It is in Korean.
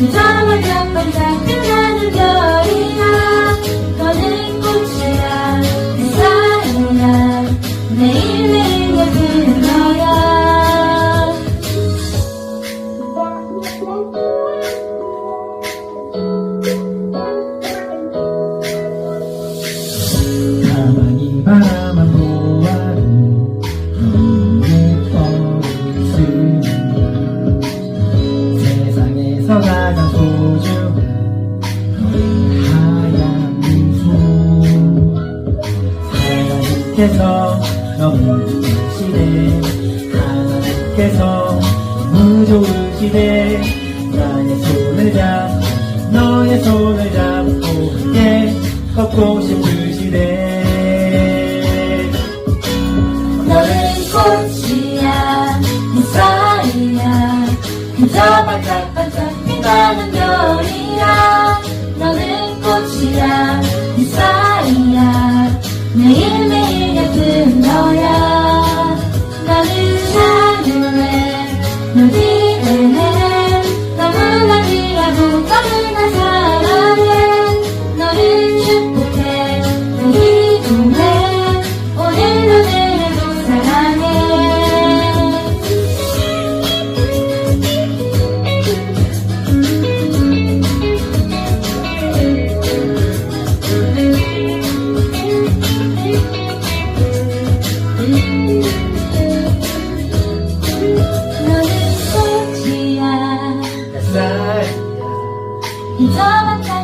Jama jama jama 하나님께서 너무 좋으시네. 하나님께서 너무 좋으시네. 나의 손을 잡 너의 손을 잡고 함께 걷고 싶으시네. 나는 꽃 来自很多你怎么看？